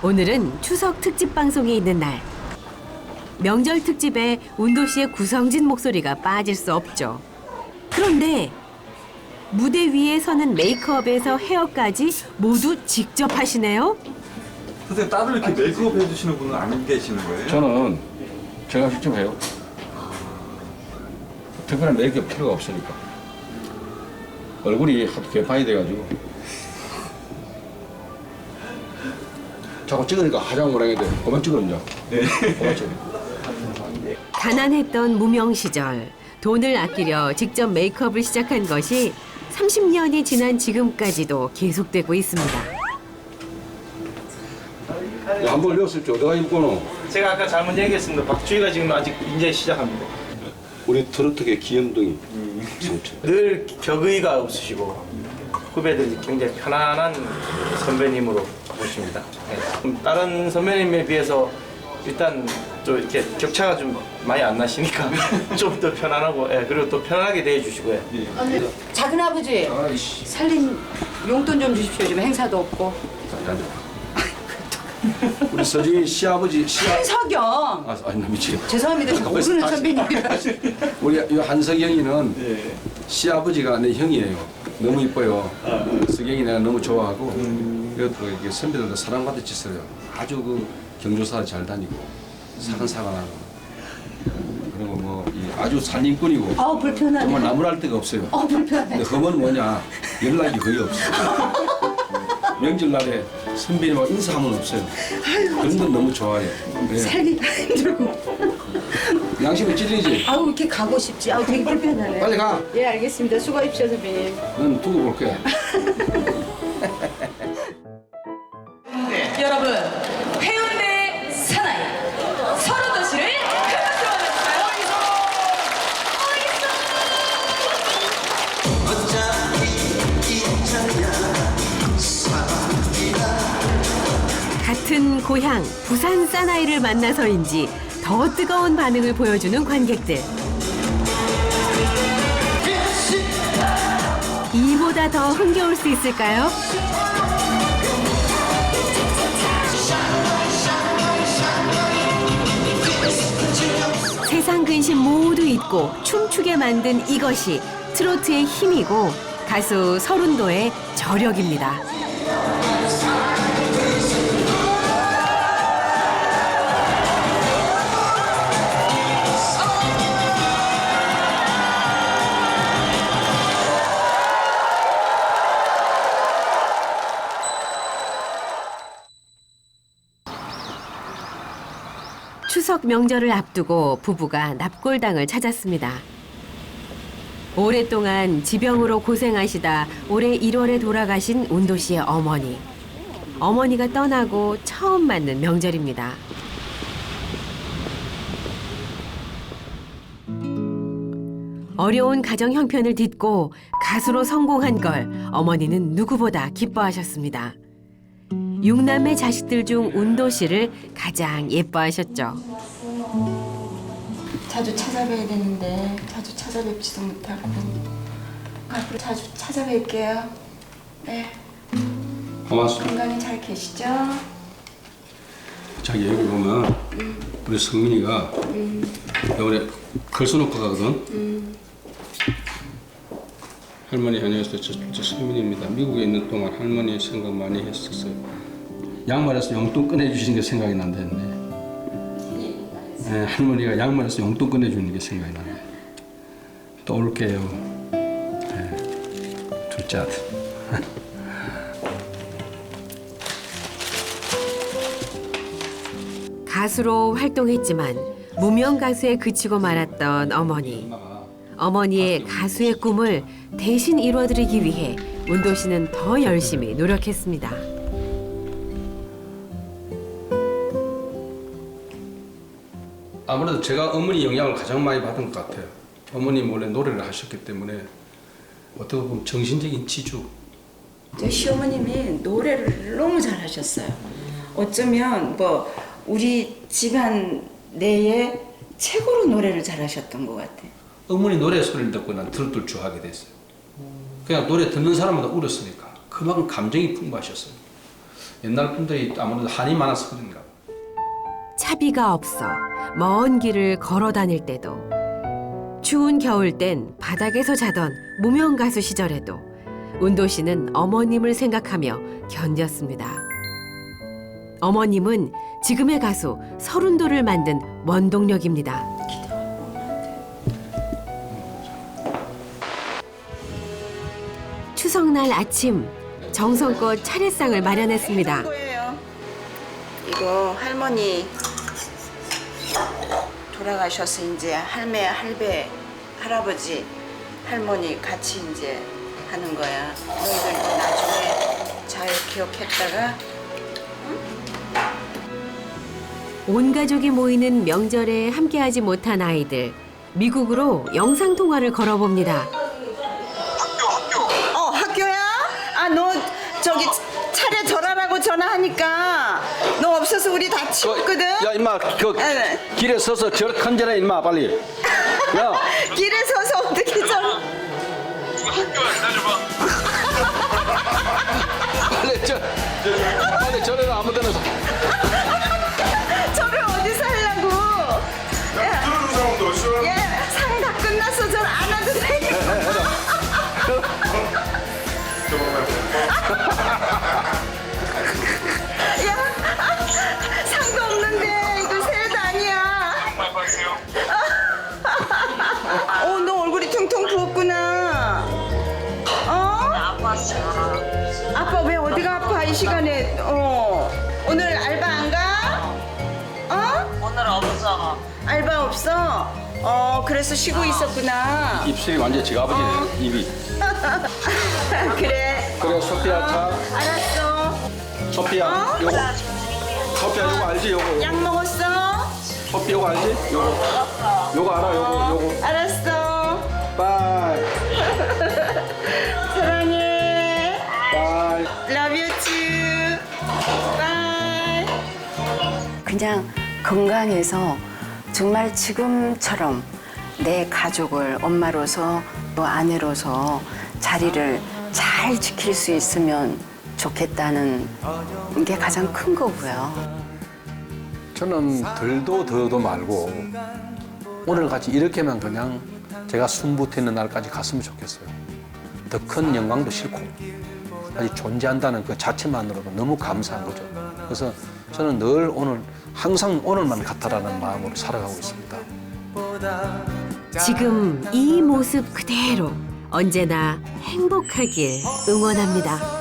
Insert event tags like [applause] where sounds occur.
오늘은 추석 특집 방송이 있는 날. 명절 특집에 운도 씨의 구성진 목소리가 빠질 수 없죠. 그런데 무대 위에 서는 메이크업에서 헤어까지 모두 직접 하시네요. 선생님 따로 이렇게 메이크업 해주시는 분은 안 계시는 거예요? 저는 제가 직접 해요. 특별한 메이크업 필요가 없으니까. 얼굴이 하도 개판이 돼가지고. 자꾸 찍으니까 화장 뭐라 해야 돼. 그만 찍어, 이제. 네. 그만 찍어. 가난했던 무명 시절 돈을 아끼려 직접 메이크업을 시작한 것이 30년이 지난 지금까지도 계속되고 있습니다. 야, 한번 넣었을 때 어디가 입고노? 제가 아까 잘못 얘기했습니다. 박주희가 지금 아직 이제 시작합니다. 우리 트로트계 기염둥이. 늘 격의가 없으시고 후배들이 굉장히 편안한 선배님으로 보십니다. 네. 다른 선배님에 비해서 일단 좀 이렇게 격차가 좀 많이 안 나시니까 [laughs] 좀 더 편안하고 예, 그리고 또 편안하게 대해주시고요. 작은 아버지. 살림 용돈 좀 주십시오. 지금 행사도 없고. [laughs] 우리 서진이 시아버지, 시아. 한석영. 아, 아니, 나 미치겠다. 죄송합니다. 지금 모르는 선배님이라. 우리 이 한석영이는 시아버지가 내 형이에요. 너무 이뻐요. 석영이 내가 너무 좋아하고 그리고 또 이렇게 선배들도 사랑받을 짓을 해요. 아주 그 경조사 잘 다니고 사근사근하고 그리고 뭐 이 아주 살림꾼이고 어 불편하네. 정말 나무랄 데가 없어요. 어 불편해. 근데 험은 뭐냐 연락이 거의 없어요. [laughs] 명절날에 선배님하고 인사하면 없어요. 그런 건 너무 좋아해요. 네. 살기가 힘들고. 양심이 찔리지? 아우 이렇게 가고 싶지. 아우 되게 불편하네. 빨리 가. 예 알겠습니다. 수고하십시오 선배님. 넌 두고 볼게. 여러분 해운대 사나이 서로 도시를 큰 박수로 맞춰주세요. 같은 고향 부산 사나이를 만나서인지 더 뜨거운 반응을 보여주는 관객들. 이보다 더 흥겨울 수 있을까요? 세상 근심 모두 잊고 춤추게 만든 이것이 트로트의 힘이고 가수 서른도의 저력입니다. 추석 명절을 앞두고 부부가 납골당을 찾았습니다. 오랫동안 지병으로 고생하시다 올해 1월에 돌아가신 운도 씨의 어머니. 어머니가 떠나고 처음 맞는 명절입니다. 어려운 가정 형편을 딛고 가수로 성공한 걸 어머니는 누구보다 기뻐하셨습니다. 육남매 자식들 중 운도 씨를 가장 예뻐하셨죠. 자주 찾아뵈야 되는데 자주 찾아뵙지도 못하고 앞으로 자주 찾아뵐게요. 네, 고맙습니다. 건강히 잘 계시죠? 자기 여기 보면 우리 성민이가 요번에 글 써놓고 가거든. 할머니 안녕하세요. 저, 저 성민입니다. 미국에 있는 동안 할머니 생각 많이 했었어요. 양말에서 용돈 꺼내주시는 게 생각이 난다는데. 네, 할머니가 양말에서 용돈 꺼내주는 게 생각이 나네. 또 올게요. 네, 둘째 아들. 가수로 활동했지만 무명 가수에 그치고 말았던 어머니. 어머니의 가수의 꿈을 대신 이루어드리기 위해 운도 씨는 더 열심히 노력했습니다. 아무래도 제가 어머니 영향을 가장 많이 받은 것 같아요. 어머님 원래 노래를 하셨기 때문에 어떻게 보면 정신적인 지주. 저 시어머님이 노래를 너무 잘하셨어요. 어쩌면 뭐 우리 집안 내에 최고로 노래를 잘하셨던 것 같아요. 어머니 노래 소리를 듣고 난 좋아하게 됐어요. 그냥 노래 듣는 사람마다 울었으니까 그만큼 감정이 풍부하셨어요. 옛날 분들이 아무래도 한이 많아서 그런가. 차비가 없어 먼 길을 걸어 다닐 때도 추운 겨울 땐 바닥에서 자던 무명 가수 시절에도 운도 씨는 어머님을 생각하며 견뎠습니다. 어머님은 지금의 가수 설운도를 만든 원동력입니다. 추석날 아침 정성껏 차례상을 마련했습니다. 거예요. 이거 할머니 돌아가셔서 이제 할매, 할배, 할아버지, 할머니 같이 이제 하는 거야. 너희들도 나중에 잘 기억했다가 온 가족이 모이는 명절에 함께하지 못한 아이들 미국으로 영상 통화를 걸어봅니다. 없어서 우리 다 치웠거든. 야 임마 그 네. 길에 서서 저 컨제라 임마 빨리. 야 [laughs] 길에 서서 어떻게 절? 빨리 저 빨리 저래라 아무 데나 서. 시간에? 어. 오늘 알바 안 가? 어? 오늘 없어. 알바 없어? 어, 그래서 쉬고 있었구나. 입술이 완전 지가 아버지네 입이. [laughs] 그래. 그래 소피아 차. 알았어. 소피아 요거. 소피아 요거 알지 요거. 약 먹었어? 소피 요거 알지? 요거. 요거 알아 요거 건강해서 정말 지금처럼 내 가족을 엄마로서 또 아내로서 자리를 잘 지킬 수 있으면 좋겠다는 게 가장 큰 거고요. 저는 덜도 더도 말고 오늘같이 이렇게만 그냥 제가 숨붙어 있는 날까지 갔으면 좋겠어요. 더 큰 영광도 싫고 아직 존재한다는 그 자체만으로도 너무 감사한 거죠. 그래서 저는 늘 오늘 항상 오늘만 같다라는 마음으로 살아가고 있습니다. 지금 이 모습 그대로 언제나 행복하길 응원합니다.